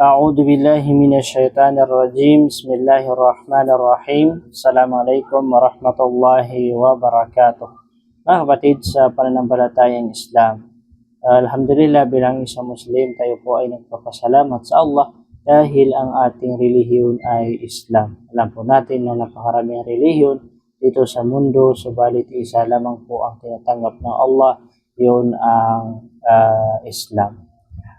أعوذ بالله من الشيطان الرجيم بسم الله الرحمن الرحيم السلام عليكم ورحمة الله وبركاته Mga kapatid sa pananampalatayang Islam, Alhamdulillah bilang isang Muslim tayo po ay nagpapasalamat sa Allah dahil ang ating relihiyon ay Islam. Alam po natin na napakaraming relihiyon dito sa mundo, subalit isa lamang po ang tinatanggap ng Allah, yun ang ah, Islam.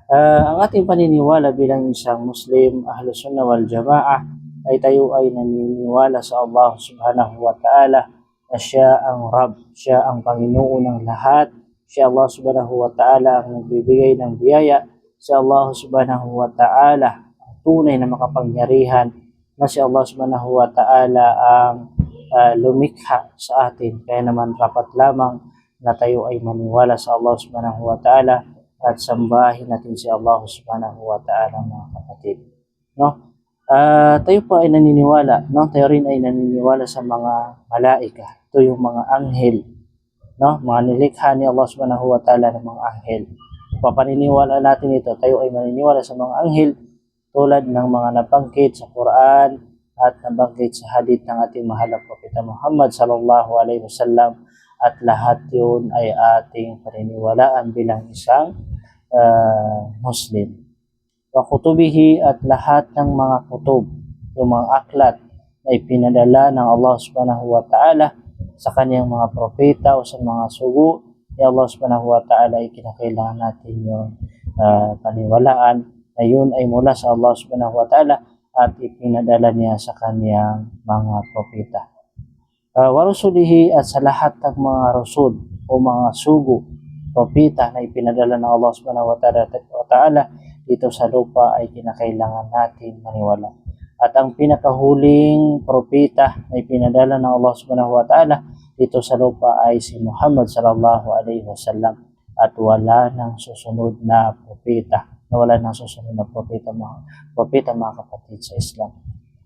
Ah, ang ating paniniwala bilang isang Muslim, Ahlus Sunnah wal Jamaah, ay tayo ay naniniwala sa Allah Subhanahu wa Ta'ala na siya ang Rab, siya ang Panginoon ng lahat, siya Allah Subhanahu wa Ta'ala ang nagbibigay ng biyaya, siya Allah Subhanahu wa Ta'ala ang tunay na makapangyarihan, na si Allah Subhanahu wa Ta'ala ang ah, lumikha sa atin. Kaya naman dapat lamang na tayo ay maniwala sa Allah Subhanahu wa Ta'ala at sambahin natin si Allah Subhanahu wa Ta'ala mga kapatid. No? Ah, tayo po ay naniniwala, no? Tayo rin ay naniniwala sa mga malaika. Ito yung mga anghel, no? Mga nilikha ni Allah Subhanahu wa Ta'ala ng mga anghel. Papaniniwala natin ito, tayo ay maniniwala sa mga anghel tulad ng mga nabanggit sa Quran at nabanggit sa hadith ng ating mahal na Propeta Muhammad sallallahu alaihi wasallam at lahat yun ay ating paniniwalaan bilang isang ah, Muslim. Wa kutubihi at lahat ng mga kutub, yung mga aklat na ipinadala ng Allah subhanahu wa ta'ala sa kanyang mga propeta o sa mga sugo ni Allah subhanahu wa ta'ala ay kinakailangan natin yung ah, paniwalaan na yun ay mula sa Allah subhanahu wa ta'ala at ipinadala niya sa kanyang mga propeta. Uh, warusulihi at sa lahat ng mga rasul o mga sugo, propeta na ipinadala ng Allah subhanahu wa ta'ala, dito sa lupa ay kinakailangan natin maniwala. At ang pinakahuling propeta na ipinadala ng Allah subhanahu wa ta'ala dito sa lupa ay si Muhammad sallallahu alaihi wasallam at wala nang susunod na propeta na wala nang susunod na propeta mga, propeta mga kapatid sa Islam.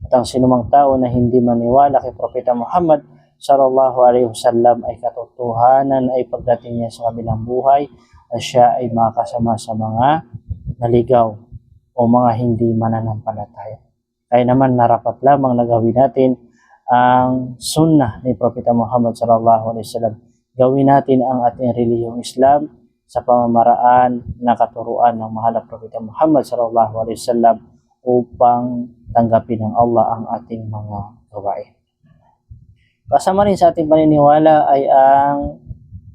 At ang sinumang tao na hindi maniwala kay Propeta Muhammad sallallahu alaihi wasallam ay katotohanan ay pagdating niya sa kabilang buhay na siya ay makasama sa mga naligaw o mga hindi mananampalataya. Kaya naman narapat lamang na gawin natin ang sunnah ni Propeta Muhammad sallallahu alaihi wasallam. Gawin natin ang ating relihiyong Islam sa pamamaraan na katuruan ng mahal Propeta Muhammad sallallahu alaihi wasallam upang tanggapin ng Allah ang ating mga gawain. Kasama rin sa ating paniniwala ay ang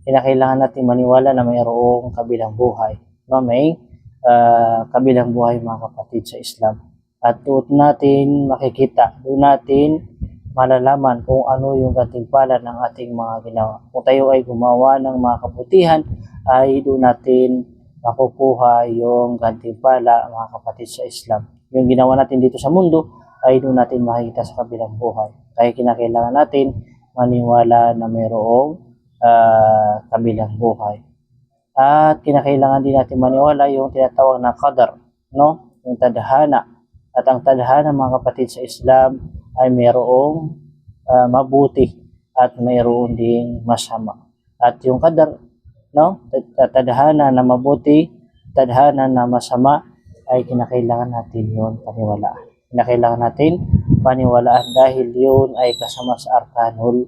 kinakailangan natin maniwala na mayroong kabilang buhay. No, may ah, kabilang buhay mga kapatid sa Islam. At doon natin makikita, doon natin malalaman kung ano yung gantimpala ng ating mga ginawa. Kung tayo ay gumawa ng mga kabutihan, ay doon natin makukuha yung gantimpala mga kapatid sa Islam. Yung ginawa natin dito sa mundo, ay doon natin makikita sa kabilang buhay. Kaya kinakailangan natin maniwala na mayroong ah, kabilang buhay. At kinakailangan din natin maniwala yung tinatawag na qadar, no? Yung tadhana. At ang tadhana mga kapatid sa Islam ay mayroong ah, mabuti at mayroon ding masama. At yung qadar, no? Tad- Tadhana na mabuti, tadhana na masama ay kinakailangan natin yun paniwalaan. Kinakailangan natin paniwalaan dahil yun ay kasama sa arkanul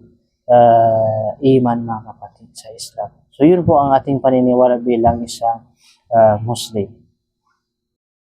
ah, iman mga kapatid sa Islam. So yun po ang ating paniniwala bilang isang ah, Muslim.